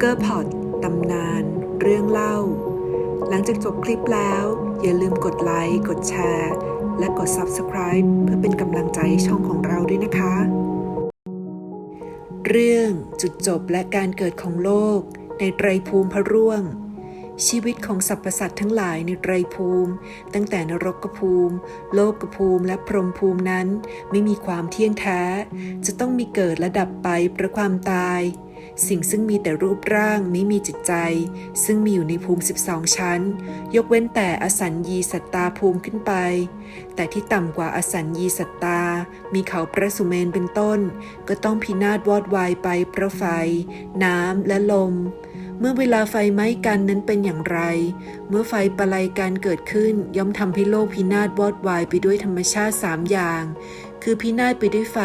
เกอร์พอดตำนาน เรื่องเล่า หลังจากจบคลิปแล้ว อย่าลืมกดไลค์ กดแชร์ และกด Subscribe เพื่อเป็นกำลังใจให้ช่องของเราด้วยนะคะ เรื่องจุดจบและการเกิดของโลก ในไตรภูมิพระร่วง ชีวิตของสรรพสัตว์ทั้งหลายในไตรภูมิ ตั้งแต่นรกภูมิ โลกภูมิและพรหมภูมินั้น ไม่มีความเที่ยงแท้ จะต้องมีเกิดและดับไปเพราะความตาย สิ่งซึ่งมีแต่รูปร่างไม่มีจิตใจ ซึ่งมีอยู่ในภูมิ 12 ชั้น ยกเว้นแต่อสัญญีสัตตาภูมิขึ้นไป แต่ที่ต่ำกว่าอสัญญีสัตตา มีเขาประสุเมนเป็นต้น ก็ต้องพินาศวอดวายไปเพราะไฟ น้ำและลม เมื่อเวลาไฟไหม้กันนั้นเป็นอย่างไร เมื่อไฟประไลกันเกิดขึ้นย่อมทำให้โลกพินาศวอดวายไปด้วยธรรมชาติสามอย่าง คือพินาศไปด้วยไฟ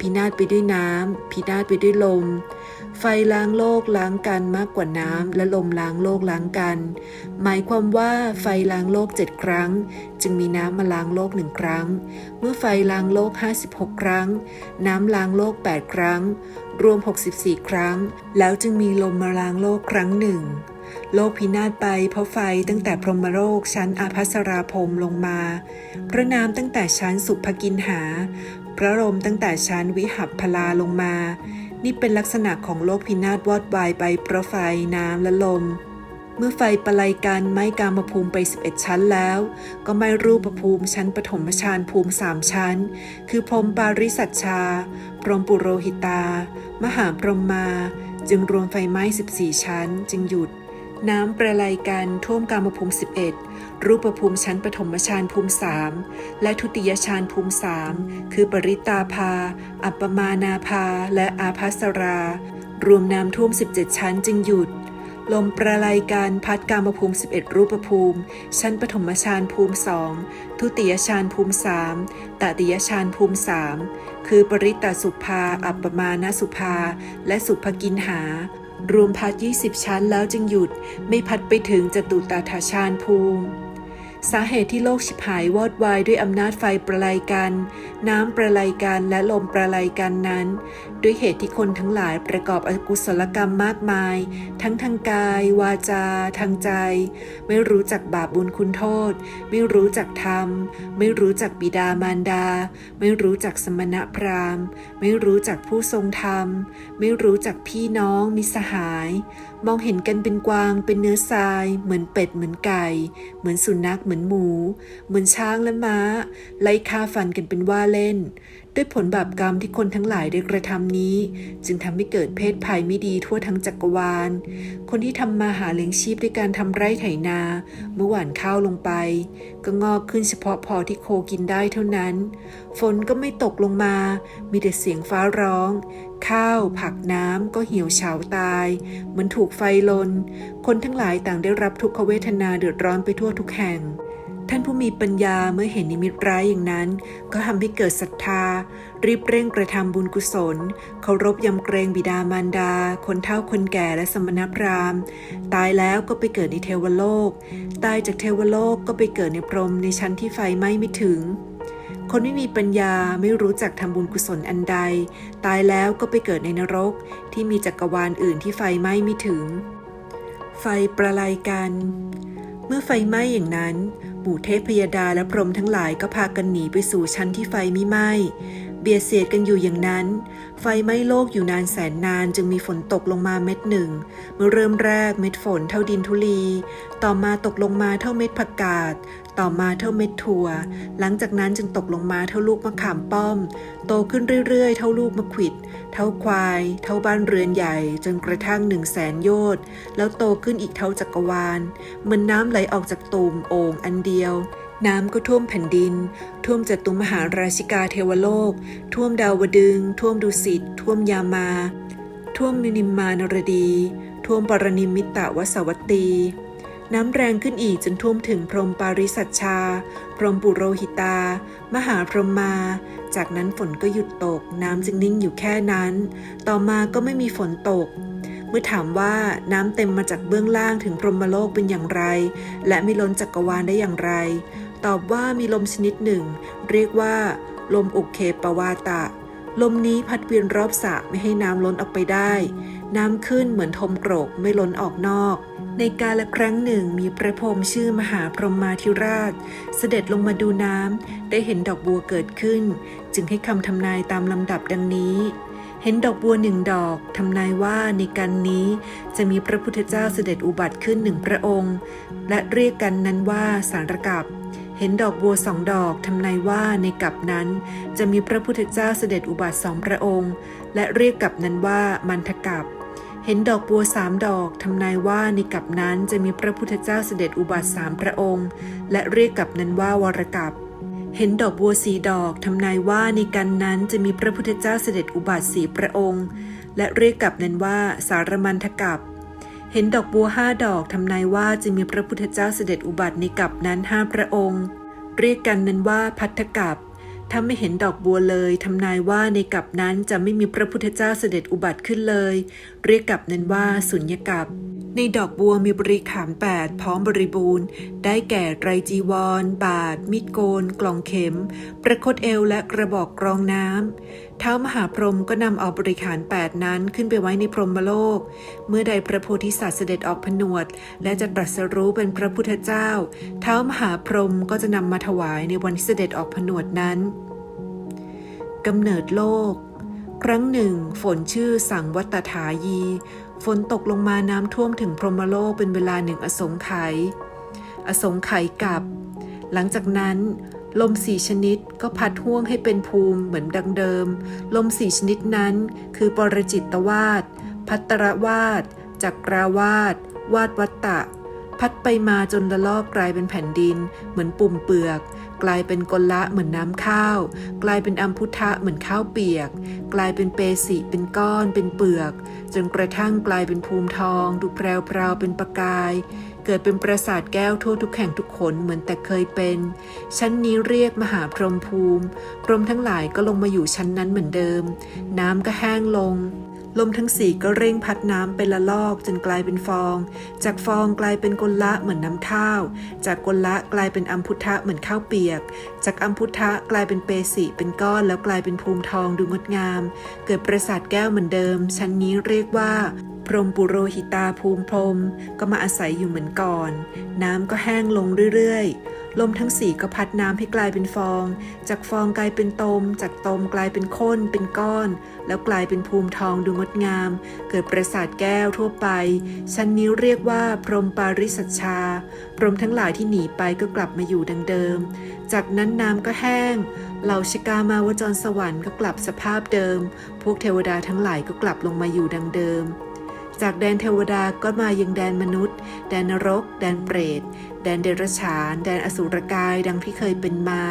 พินาศไปด้วยน้ำพินาศไปด้วยลม ไฟล้างโลกล้างกันมากกว่าน้ำและลมล้างโลกล้างกัน หมายความว่าไฟล้างโลกเจ็ดครั้ง จึงมีน้ำมาล้างโลกหนึ่งครั้ง เมื่อไฟล้างโลก 56 ครั้ง น้ำล้างโลก 8 ครั้ง รวม 64 ครั้ง แล้วจึงมีลมมาล้างโลกครั้งหนึ่ง โลกพินาศไปเพราะไฟตั้งแต่พรหมโลกชั้นอาภัสราพรมลงมา พระน้ำตั้งแต่ชั้นสุภกินหา พระลมตั้งแต่ชั้นวิหับพลาลงมา นี่เป็นลักษณะของโลกพินาศวอดวายไปเพราะไฟน้ำและลม เมื่อไฟประไลกันไม้กามภูมิไป 11 ชั้นแล้ว ก็ไม้รูปภูมิชั้นปฐมฌานภูมิสามชั้น คือพรมปาริสัชชา พรหมปุโรหิตา มหาพรหมมา จึงรวมไฟไหม้ 14 ชั้น จึงหยุด น้ำประไลกันท่วมกามภูมิ 11 รูปภูมิชั้นปฐมฌานภูมิสามและทุติยฌานภูมิสามคือปริตาภา อัปปมานาภา และอาภัสรา รวมน้ำท่วม 17 ชั้นจึงหยุด ลมประไลการพัดกามภูมิ 11 รูปภูมิ ชั้นปฐมฌานภูมิสองทุติยฌานภูมิสามตติยฌานภูมิสามคือปริตตสุภา อัปปมาณสุภา และสุภกินหา รวมพัด 20 ชั้นแล้วจึงหยุด ไม่พัดไปถึงจตุตาถาฌานภูมิ สาเหตุที่โลกฉิบหายวอดวายด้วยอำนาจไฟประไลกัน น้ำประไลกันและลมประไลกันนั้น ด้วยเหตุที่คนทั้งหลายประกอบอกุศลกรรมมากมาย ทั้งทางกาย วาจา ทางใจ ไม่รู้จักบาปบุญคุณโทษ ไม่รู้จักธรรม ไม่รู้จักบิดามารดา ไม่รู้จักสมณะพราหมณ์ ไม่รู้จักผู้ทรงธรรม ไม่รู้จักพี่น้องมิสหาย มองเห็นกันเป็นกวาง เป็นเนื้อทราย เหมือนเป็ด เหมือนไก่ เหมือนสุนัข เหมือนหมู เหมือนช้างและม้า ไล่ฆ่าฟันกันเป็นว่าเล่น ด้วยผลบาปกรรมที่คนทั้งหลายได้กระทำนี้ จึงทำให้เกิดเพศภัยไม่ดีทั่วทั้งจักรวาล คนที่ทำมาหาเลี้ยงชีพด้วยการทำไร่ไถนา เมื่อหว่านข้าวลงไป ก็งอกขึ้นเฉพาะพอที่โคกินได้เท่านั้น ฝนก็ไม่ตกลงมา มีแต่เสียงฟ้าร้อง ข้าวผักน้ำก็เหี่ยวเฉาตาย เหมือนถูกไฟลน คนทั้งหลายต่างได้รับทุกขเวทนาเดือดร้อนไปทั่วทุกแห่ง ท่านผู้มีปัญญาเมื่อเห็นนิมิตร้ายอย่างนั้น ก็ทำให้เกิดศรัทธา รีบเร่งกระทำบุญกุศล เคารพยำเกรงบิดามารดา คนเฒ่าคนแก่และสมณพราหมณ์ ตายแล้วก็ไปเกิดในเทวโลก ตายจากเทวโลกก็ไปเกิดในพรหมในชั้นที่ไฟไหม้ไม่ถึง คนไม่มีปัญญาไม่รู้จักทำบุญกุศลอันใด ตายแล้วก็ไปเกิดในนรกที่มีจักรวาลอื่นที่ไฟไหม้ไม่ถึง ไฟประไลกัน เมื่อไฟไหม้อย่างนั้นหมู่เทพพยดาและพรหมทั้งหลายก็พากันหนีไปสู่ชั้นที่ไฟไม่ไหม้เบียดเสียดกันอยู่อย่างนั้น ไฟไหม้โลกอยู่นานแสนนานจึงมีฝนตกลงมาเม็ดหนึ่ง เมื่อเริ่มแรกเม็ดฝนเท่าดินทุลี ต่อมาตกลงมาเท่าเม็ดผักกาด ต่อมาเท่าเม็ดถั่ว หลังจากนั้นจึงตกลงมาเท่าลูกมะขามป้อม โตขึ้นเรื่อยๆ เท่าลูกมะขิด เท่าควาย เท่าบ้านเรือนใหญ่ จนกระทั่งหนึ่งแสนโยชน์แล้วโตขึ้นอีกเท่าจักรวาล เหมือนน้ำไหลออกจากตุ่มโอ่งอันเดียว น้ำก็ท่วมแผ่นดิน ท่วมจตุมหาราชิกาเทวโลก ท่วมดาวดึง ท่วมดุสิต ท่วมยามา ท่วมมินิมมานรดี ท่วมปรนิมิตะวสวัตตี น้ำแรงขึ้นอีกจนท่วมถึงพรหมปาริสัชชา พรหมปุโรหิตา มหาพรหมมา จากนั้นฝนก็หยุดตก น้ำจึงนิ่งอยู่แค่นั้น ต่อมาก็ไม่มีฝนตก เมื่อถามว่าน้ำเต็มมาจากเบื้องล่างถึงพรหมโลกเป็นอย่างไร และไม่ล้นจักรวาลได้อย่างไร ตอบว่ามีลมชนิดหนึ่ง เรียกว่า ลมอุกเคปวาตะ ลมนี้พัดเวียนรอบสระไม่ให้น้ำล้นออกไปได้ น้ำขึ้นเหมือนทมโกรกไม่ล้นออกนอก ในกาลครั้งหนึ่งมีพระพรหมชื่อมหาพรหมมาธิราช เสด็จลงมาดูน้ำได้เห็นดอกบัวเกิดขึ้น จึงให้คำทำนายตามลำดับดังนี้ เห็นดอกบัวหนึ่งดอกทำนายว่าในกันนี้จะมีพระพุทธเจ้าเสด็จอุบัติขึ้นหนึ่งพระองค์ และเรียกกันนั้นว่าสารกับเห็นดอกบัวสองดอกทำนายว่าในกับนั้น จะมีพระพุทธเจ้าเสด็จอุบัติสองพระองค์ และเรียกกับนั้นว่ามันทกับ เห็นดอกบัวสามดอกทำนายว่าในกับนั้นจะมีพระพุทธเจ้าเสด็จอุบัติสามพระองค์ และเรียกกับนั้นว่าวรกับเห็นดอกบัวสีดอกทำนายว่าในกันนั้นจะมีพระพุทธเจ้าเสด็จอุบัติสีพระองค์ และเรียกกับนั้นว่าสารมันทกับ เห็นดอกบัวห้าดอกทำนายว่าจะมีพระพุทธเจ้าเสด็จอุบัติในกับนั้นห้าพระองค์ เรียกกันนั้นว่าพัทธกับ ถ้าไม่เห็นดอกบัวเลยทำนายว่าในกับนั้นจะไม่มีพระพุทธเจ้าเสด็จอุบัติขึ้นเลย เรียกกับนั้นว่าสุญญกับ ในดอกบัวมีบริขารแปดพร้อมบริบูรณ์ ได้แก่ไรจีวร บาท มิดโกน กล่องเข็ม ประคตเอวและกระบอกกรองน้ำเท้ามหาพรหมก็นำเอาบริขารแปดนั้นขึ้นไปไว้ในพรหมโลก เมื่อใดพระโพธิสัตว์เสด็จออกผนวด และจะตรัสรู้เป็นพระพุทธเจ้า เท้ามหาพรหมก็จะนำมาถวายในวันที่เสด็จออกผนวดนั้นกำเนิดโลก ครั้งหนึ่ง ฝนชื่อสังวัตถายี ฝนตกลงมาน้ำท่วมถึงพรหมโลกเป็นเวลาหนึ่งอสงไขยอสงไขยกลับ หลังจากนั้น ลมสี่ชนิดก็พัดห่วงให้เป็นภูมิเหมือนดังเดิม ลมสี่ชนิดนั้น คือปรจิตตวาด พัตตรวาดจักราวาด วาดวัตตะ พัดไปมาจนละลอกกลายเป็นแผ่นดิน เหมือนปุ่มเปลือก กลายเป็นกลละเหมือนน้ำข้าว กลายเป็นอัมพุทะเหมือนข้าวเปียก กลายเป็นเปสิเป็นก้อน เป็นเปลือก จนกระทั่งกลายเป็นภูมิทอง ดูแพรวๆเป็นประกาย เกิดเป็นปราสาทแก้วทั่วทุกแห่งทุกขนเหมือนแต่เคยเป็น ชั้นนี้เรียกมหาพรหมภูมิ พรหมทั้งหลายก็ลงมาอยู่ชั้นนั้นเหมือนเดิม น้ำก็แห้งลง ลมทั้งสี่ก็เร่งพัดน้ำเป็นละลอกจนกลายเป็นฟอง จากฟองกลายเป็นกลละเหมือนน้ำข้าว จากกลละกลายเป็นอัมพุทะเหมือนข้าวเปียก จากอัมพุทะกลายเป็นเปสิเป็นก้อนแล้วกลายเป็นภูมิทองดูงดงาม เกิดปราสาทแก้วเหมือนเดิม ชั้นนี้เรียกว่าพรหมปุโรหิตาภูมิพรมก็มาอาศัยอยู่เหมือนก่อน น้ำก็แห้งลงเรื่อยๆ ลมทั้งสี่ก็พัดน้ำให้กลายเป็นฟอง จากฟองกลายเป็นตม จากตมกลายเป็นข้น เป็นก้อน แล้วกลายเป็นภูมิทองดูงดงาม เกิดปราสาทแก้วทั่วไป ชั้นนี้เรียกว่าพรมปาริสัชชา พรมทั้งหลายที่หนีไปก็กลับมาอยู่ดังเดิม จากนั้นน้ำก็แห้ง เหล่าชกามาวจรสวรรค์ก็กลับสภาพเดิม พวกเทวดาทั้งหลายก็กลับลงมาอยู่ดังเดิม จากแดนเทวดาก็มายังแดนมนุษย์ แดนนรก แดนเปรต แดนเดรัจฉาน แดนอสูรกายดังที่เคยเป็นมา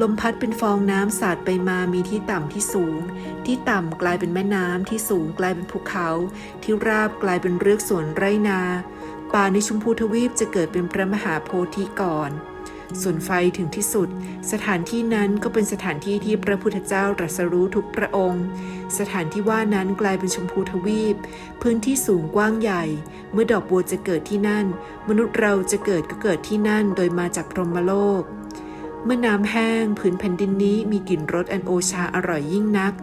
ลมพัดเป็นฟองน้ำสาดไปมามีที่ต่ำที่สูง ที่ต่ำกลายเป็นแม่น้ำที่สูงกลายเป็นภูเขา ที่ราบกลายเป็นเรือกสวนไรนา ป่าในชมพูทวีปจะเกิดเป็นพระมหาโพธิก่อน ส่วนไฟถึงที่สุด สถานที่นั้นก็เป็นสถานที่ที่พระพุทธเจ้าตรัสรู้ทุกพระองค์ สถานที่ว่านั้นกลายเป็นชมพูทวีป พื้นที่สูงกว้างใหญ่ เมื่อดอกบัวจะเกิดที่นั่น มนุษย์เราจะเกิดก็เกิดที่นั่นโดยมาจากพรหมโลก เมื่อน้ำแห้งผืนแผ่นดินนี้มีกลิ่นรสอันโอชาอร่อยยิ่งนัก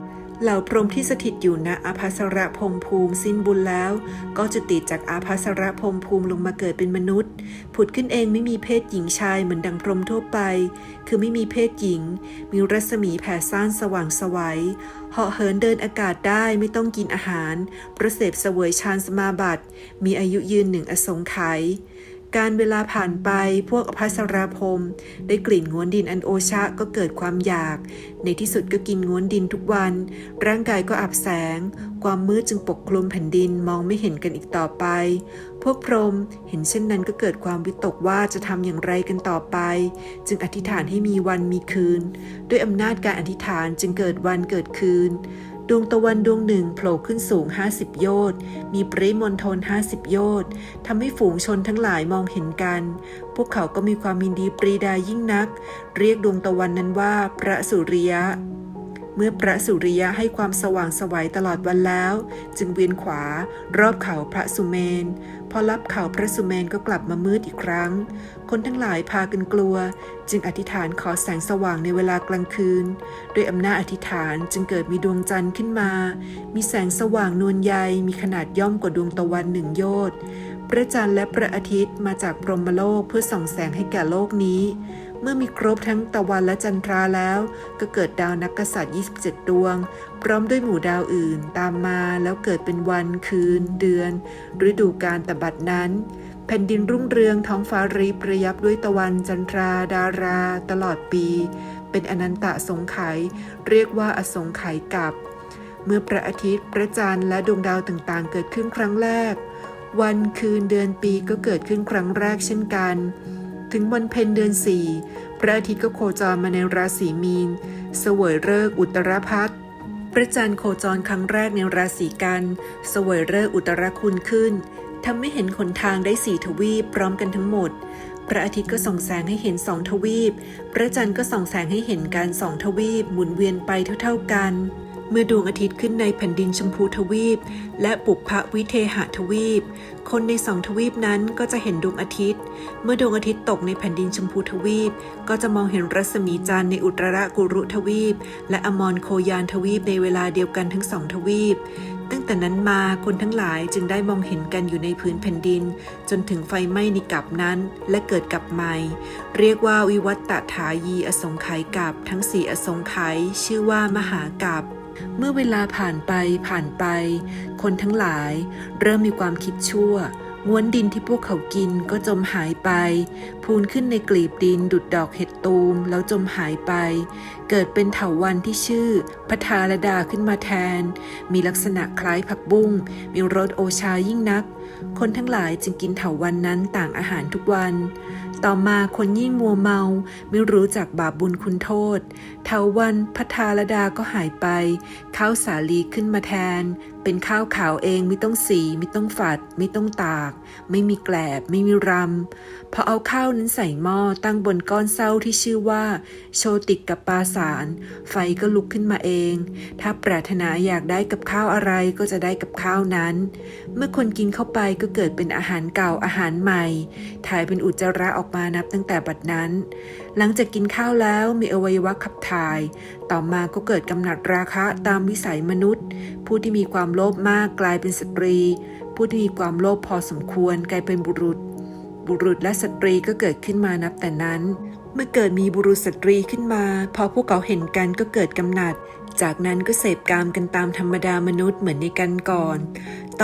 เหล่าพรหมที่สถิตอยู่ณอาภัสรพรมภูมิสิ้นบุญแล้ว ก็จะติดจากอาภัสรพรมภูมิลงมาเกิดเป็นมนุษย์ ผุดขึ้นเองไม่มีเพศหญิงชายเหมือนดังพรหมทั่วไป คือไม่มีเพศหญิง มีรัศมีแผ่ซ่านสว่างสวัยเหาะเหินเดินอากาศได้ไม่ต้องกินอาหาร ประเสพเสวยฌานสมาบัติ มีอายุยืนหนึ่งอสงไขย การเวลาผ่านไปพวกอภัสราพรมได้กลิ่นง้วนดินอันโอชะก็เกิดความอยาก ในที่สุดก็กินง้วนดินทุกวัน ร่างกายก็อับแสง ความมืดจึงปกคลุมแผ่นดินมองไม่เห็นกันอีกต่อไป พวกพรหมเห็นเช่นนั้นก็เกิดความวิตกว่าจะทำอย่างไรกันต่อไป จึงอธิษฐานให้มีวันมีคืน ด้วยอำนาจการอธิษฐานจึงเกิดวันเกิดคืน ดวงตะวันดวงหนึ่งโผล่ขึ้นสูง 50 โยชน์ มีปริมณฑล50 โยชน์ทำให้ฝูงชนทั้งหลายมองเห็นกัน พวกเขาก็มีความยินดีปรีดายิ่งนัก เรียกดวงตะวันนั้นว่าพระสุริยะ เมื่อพระสุริยะให้ความสว่างสวัยตลอดวันแล้ว จึงเวียนขวารอบเขาพระสุเมน พอรับข่าวพระสุเมนก็กลับมามืดอีกครั้ง คนทั้งหลายพากันกลัว จึงอธิษฐานขอแสงสว่างในเวลากลางคืน ด้วยอำนาจอธิษฐานจึงเกิดมีดวงจันทร์ขึ้นมา มีแสงสว่างนวลใยมีขนาดย่อมกว่าดวงตะวันหนึ่งโยชน์พระจันทร์และพระอาทิตย์มาจากพรหมโลกเพื่อส่องแสงให้แก่โลกนี้ เมื่อมีครบทั้งตะวันและจันทราแล้ว ก็เกิดดาวนักกษัตริย์ 27 ดวง พร้อมด้วยหมู่ดาวอื่นตามมาแล้วเกิดเป็นวันคืน เดือน ฤดูกาลตบัดนั้น แผ่นดินรุ่งเรืองท้องฟ้ารีประยับด้วยตะวันจันทราดารา ตลอดปี เป็นอนันตะสงไขยเรียกว่าอสงไขยกับ เมื่อพระอาทิตย์พระจันทร์และดวงดาวต่างๆ เกิดขึ้นครั้งแรก วันคืนเดือนปีก็เกิดขึ้นครั้งแรกเช่นกัน ถึงวันเพ็ญเดือนสี่พระอาทิตย์ก็โคจรมาในราศีมีน เสวยฤกษ์อุตรพัฒพระจันทร์โคจรครั้งแรกในราศีกันเสวยฤกษ์อุตรคุณขึ้นทำให้เห็นขนทางได้สี่ทวีปพร้อมกันทั้งหมด พระอาทิตย์ก็ส่องแสงให้เห็นสองทวีป พระจันทร์ก็ส่องแสงให้เห็นการสองทวีปหมุนเวียนไปเท่า ๆกัน เมื่อดวงอาทิตย์ขึ้นในแผ่นดินชมพูทวีป และปุพพวิเทหทวีป คนในสองทวีปนั้นก็จะเห็นดวงอาทิตย์ เมื่อดวงอาทิตย์ตกในแผ่นดินชมพูทวีป ก็จะมองเห็นรัศมีจันทร์ในอุตรกุรุทวีป และอมรโคยานทวีปในเวลาเดียวกันทั้งสองทวีป ตั้งแต่นั้นมาคนทั้งหลายจึงได้มองเห็นกันอยู่ในพื้นแผ่นดิน จนถึงไฟไหม้ในกับนั้นและเกิดกับใหม่ เรียกว่าวิวัตตถายีอสงไขยกับทั้งสี่อสงไขยชื่อว่ามหากับ เมื่อเวลาผ่านไปผ่านไป คนทั้งหลาย เริ่มมีความคิดชั่วง้วนดินที่พวกเขากินก็จมหายไป พูนขึ้นในกลีบดินดุดดอกเห็ดตูมแล้วจมหายไป เกิดเป็นเถาวันที่ชื่อพทารดาขึ้นมาแทน มีลักษณะคล้ายผักบุ้ง มีรสโอชายิ่งนัก คนทั้งหลายจึงกินเถาวันนั้นต่างอาหารทุกวัน ต่อมาคนยิ่งมัวเมาไม่รู้จักบาปบุญคุณโทษเทาวันพัทาลดาก็หายไป เข้าสาลีขึ้นมาแทน เป็นข้าวขาวเองไม่ต้องสี ไม่ต้องฝัด ไม่ต้องตาก ไม่มีแกลบ ไม่มีรำพอเอาข้าวนั้นใส่หม้อตั้งบนก้อนเศร้าที่ชื่อว่า โชติกกับปาสาร ไฟก็ลุกขึ้นมาเอง ถ้าปรารถนาอยากได้กับข้าวอะไรก็จะได้กับข้าวนั้น เมื่อคนกินเข้าไปก็เกิดเป็นอาหารเก่าอาหารใหม่ ถ่ายเป็นอุจจาระออกมานับตั้งแต่บัดนั้น หลังจากกินข้าวแล้วมีอวัยวะขับถ่าย ต่อมาก็เกิดกำหนัดราคะตามวิสัยมนุษย์ ผู้ที่มีความโลภมากกลายเป็นสตรี ผู้ที่มีความโลภพอสมควรกลายเป็นบุรุษ บุรุษและสตรีก็เกิดขึ้นมานับแต่นั้น เมื่อเกิดมีบุรุษสตรีขึ้นมา พอพวกเขาเห็นกันก็เกิดกำหนัด จากนั้นก็เสพกามกันตามธรรมดามนุษย์เหมือนในกันก่อน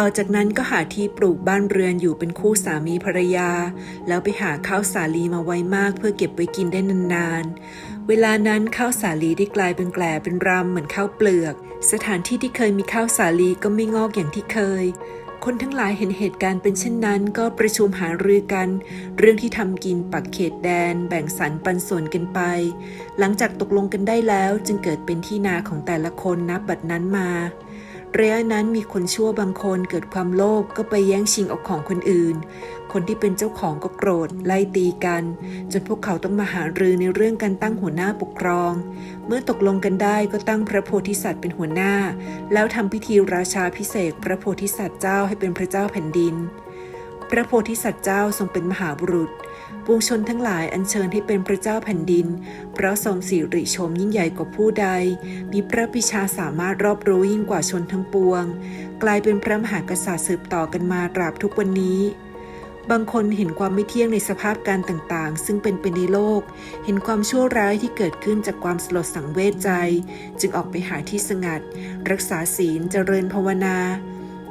ต่อจากนั้นก็หาที่ปลูกบ้านเรือนอยู่เป็นคู่สามีภรรยา แล้วไปหาข้าวสาลีมาไว้มากเพื่อเก็บไว้กินได้นานๆ เวลานั้นข้าวสาลีได้กลายเป็นแกลเป็นรำเหมือนข้าวเปลือก สถานที่ที่เคยมีข้าวสาลีก็ไม่งอกอย่างที่เคย คนทั้งหลายเห็นเหตุการณ์เป็นเช่นนั้น ก็ประชุมหารือกัน เรื่องที่ทำกินปักเขตแดน แบ่งสรรปันส่วนกันไป หลังจากตกลงกันได้แล้วจึงเกิดเป็นที่นาของแต่ละคนนับบัดนั้นมา ระยะนั้นมีคนชั่วบางคนเกิดความโลภก็ไปแย่งชิงเอาของคนอื่น คนที่เป็นเจ้าของก็โกรธไล่ตีกัน จนพวกเขาต้องมาหารือในเรื่องการตั้งหัวหน้าปกครอง เมื่อตกลงกันได้ก็ตั้งพระโพธิสัตว์เป็นหัวหน้า แล้วทำพิธีราชาพิเศษพระโพธิสัตว์เจ้าให้เป็นพระเจ้าแผ่นดิน พระโพธิสัตว์เจ้าทรงเป็นมหาบุรุษ ปวงชนทั้งหลายอัญเชิญให้เป็นพระเจ้าแผ่นดิน เพราะทรงสิริชมยิ่งใหญ่กว่าผู้ใด มีพระปิชาสามารถรอบรู้ยิ่งกว่าชนทั้งปวง กลายเป็นพระมหากษัตริย์สืบต่อกันมาตราบทุกวันนี้ บางคนเห็นความไม่เที่ยงในสภาพการต่างๆ ซึ่งเป็นไปในโลก เห็นความชั่วร้ายที่เกิดขึ้นจากความสลดสังเวชใจ จึงออกไปหาที่สงัด รักษาศีลเจริญภาวนา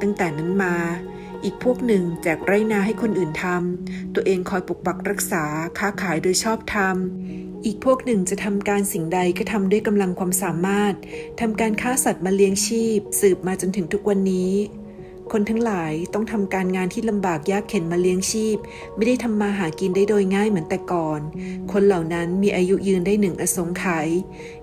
ตั้งแต่นั้นมา อีกพวกหนึ่งแจกไรนาให้คนอื่นทำ ตัวเองคอยปกปักรักษาค้าขายโดยชอบธรรม อีกพวกหนึ่งจะทำการสิ่งใดก็ทำด้วยกำลังความสามารถทำการฆ่าสัตว์มาเลี้ยงชีพ สืบมาจนถึงทุกวันนี้ คนทั้งหลายต้องทำการงานที่ลำบากยากเข็นมาเลี้ยงชีพ ไม่ได้ทำมาหากินได้โดยง่ายเหมือนแต่ก่อน คนเหล่านั้นมีอายุยืนได้หนึ่งอสงไขย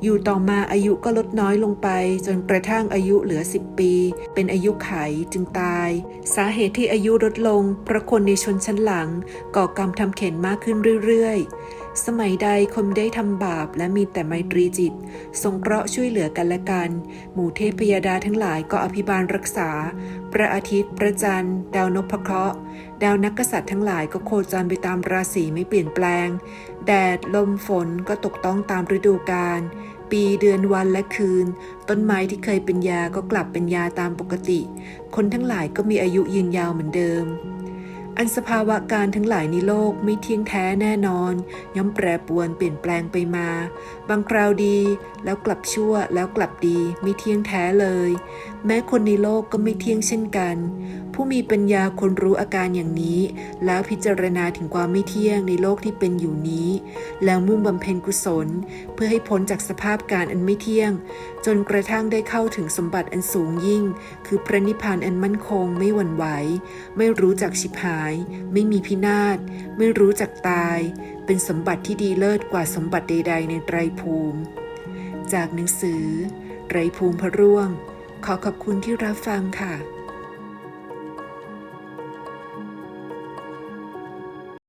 อยู่ต่อมาอายุก็ลดน้อยลงไป จนกระทั่งอายุเหลือ10ปี เป็นอายุไขจึงตาย สาเหตุที่อายุลดลงเพราะคนในชนชั้นหลังก่อกรรมทำเข็นมากขึ้นเรื่อยๆ สมัยใดคนได้ทำบาปและมีแต่ไมตรีจิตสงเคราะห์ช่วยเหลือกันและกัน หมู่เทพพยาดาทั้งหลายก็อภิบาลรักษา พระอาทิตย์ พระจันทร์ ดาวนพเคราะห์ ดาวนักกษัตริย์ทั้งหลายก็โคจรไปตามราศีไม่เปลี่ยนแปลง แดด ลม ฝนก็ตกต้องตามฤดูกาล ปีเดือนวันและคืน ต้นไม้ที่เคยเป็นยาก็กลับเป็นยาตามปกติ คนทั้งหลายก็มีอายุยืนยาวเหมือนเดิม อันสภาวะการทั้งหลายในโลกไม่เที่ยงแท้แน่นอน ย่อมแปรปรวนเปลี่ยนแปลงไปมา บางคราวดีแล้วกลับชั่วแล้วกลับดีไม่เที่ยงแท้เลย แม้คนในโลกก็ไม่เที่ยงเช่นกัน ผู้มีปัญญาคนรู้อาการอย่างนี้ แล้วพิจารณาถึงความไม่เที่ยงในโลกที่เป็นอยู่นี้ แล้วมุ่งบำเพ็ญกุศล เพื่อให้พ้นจากสภาพการอันไม่เที่ยง จนกระทั่งได้เข้าถึงสมบัติอันสูงยิ่ง คือพระนิพพานอันมั่นคงไม่หวั่นไหว ไม่รู้จักฉิบหาย ไม่มีพินาศ ไม่รู้จักตาย เป็นสมบัติที่ดีเลิศกว่าสมบัติใด ๆ ในไตรภูมิ จากหนังสือ ไตรภูมิพระร่วง ขอขอบคุณที่รับฟังค่ะ